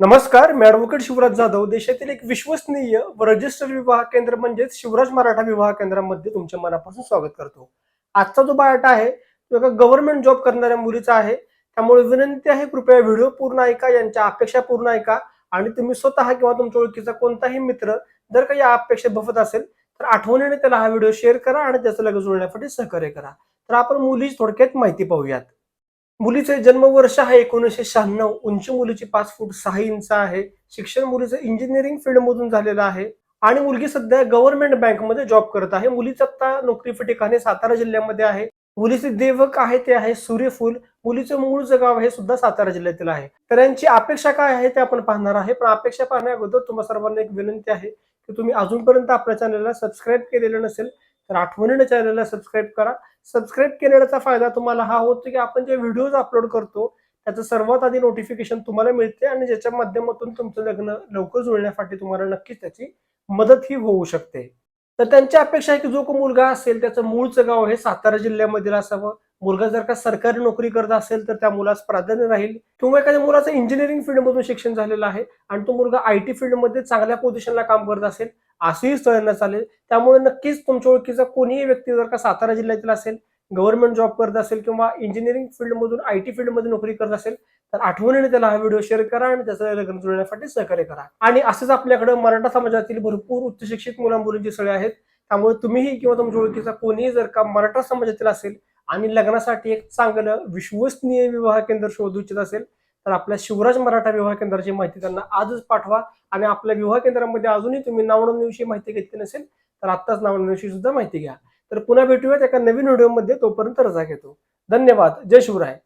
नमस्कार मी ॲडव्होकेट शिवराज जाधव. देशातील एक विश्वसनीय व रजिस्टर्ड विवाह केंद्र म्हणजेच शिवराज मराठा विवाह केंद्रामध्ये तुमच्या मनापासून स्वागत करतो. आजचा जो बायोटा आहे तो एका गव्हर्नमेंट जॉब करणाऱ्या मुलीचा आहे. त्यामुळे विनंती आहे कृपया व्हिडिओ पूर्ण ऐका यांच्या अपेक्षा पूर्ण ऐका. आणि तुम्ही स्वतः किंवा तुमच्या ओळखीचा कोणताही मित्र जर काही या अपेक्षा बफत असेल तर आठवणीने त्याला हा व्हिडिओ शेअर करा आणि त्याचं लगेच जुळण्यासाठी सहकार्य करा. तर आपण मुलीची थोडक्यात माहिती पाहूयात. मुलीचे जन्मवर्ष आहे एकोणीसशे शहाण्णव. उंची मुलीची पाच फूट सहा इंच आहे. शिक्षण मुलीचं इंजिनिअरिंग फील्ड मधून झालेलं आहे. आणि मुलगी सध्या गव्हर्नमेंट बँकमध्ये जॉब करत आहे. मुलीचं आता नोकरी ठिकाणी सातारा जिल्ह्यामध्ये आहे. मुलीचे देवक आहे ते आहे सूर्यफूल. मुलीचं मूळचं गाव हे सुद्धा सातारा जिल्ह्यातील आहे. तर यांची अपेक्षा काय आहे ते आपण पाहणार आहे. पण अपेक्षा पाहण्या अगोदर तुम्हा सर्वांना एक विनंती आहे की तुम्ही अजूनपर्यंत आपल्या चॅनलला सबस्क्राईब केलेलं नसेल तर आठवणीने चॅनलला सबस्क्राईब करा. सबस्क्राईब केलेल्याचा फायदा तुम्हाला हा होतो की आपण जे व्हिडिओज अपलोड करतो त्याचं सर्वात आधी नोटिफिकेशन तुम्हाला मिळते आणि ज्याच्या माध्यमातून तुमचं लग्न लवकर जुळण्यासाठी तुम्हाला नक्कीच त्याची मदत ही होऊ शकते. तर त्यांची अपेक्षा आहे की जो को मुलगा असेल त्याचं मूळचं गाव हे सातारा जिल्ह्यामधील असावं. मुलगा जर का सरकारी नोकरी करत असेल तर त्या मुलास प्राधान्य राहील. किंवा एखाद्या मुलाचं इंजिनिअरिंग फील्डमधून शिक्षण झालेलं आहे आणि तो मुलगा आय टी फील्डमध्ये चांगल्या पोझिशनला काम करत असेल असंही स्थळांना चालेल. त्यामुळे नक्कीच तुमच्या ओळखीचा कोणीही व्यक्ती जर का सातारा जिल्ह्यातील असेल गव्हर्नमेंट जॉब करत असेल किंवा इंजिनिअरिंग फील्डमधून आय टी फील्डमध्ये नोकरी करत असेल तर आठवणीने त्याला हा व्हिडिओ शेअर करा आणि त्याचं लग्न जुळण्यासाठी सहकार्य करा. आणि असंच आपल्याकडे मराठा समाजातील भरपूर उच्च शिक्षित मुलांमुलींची सळे आहेत त्यामुळे तुम्हीही किंवा तुमच्या ओळखीचा कोणीही जर का मराठा समाजातील असेल आणि लग्नासाठी एक चांगलं विश्वसनीय विवाह केंद्र शोधू इच्छित असेल तर आपल्या शिवराज मराठा विवाह केंद्राची माहिती त्यांना आजच पाठवा. आणि आपल्या विवाह केंद्रामध्ये अजूनही तुम्ही नावनोंदणीविषयी माहिती घेतली नसेल तर आत्ताच नावनोंदणीविषयी सुद्धा माहिती घ्या. तर पुन्हा भेटूयात एका नवीन व्हिडिओमध्ये तोपर्यंत रजा घेतो. धन्यवाद. जय शिवराय.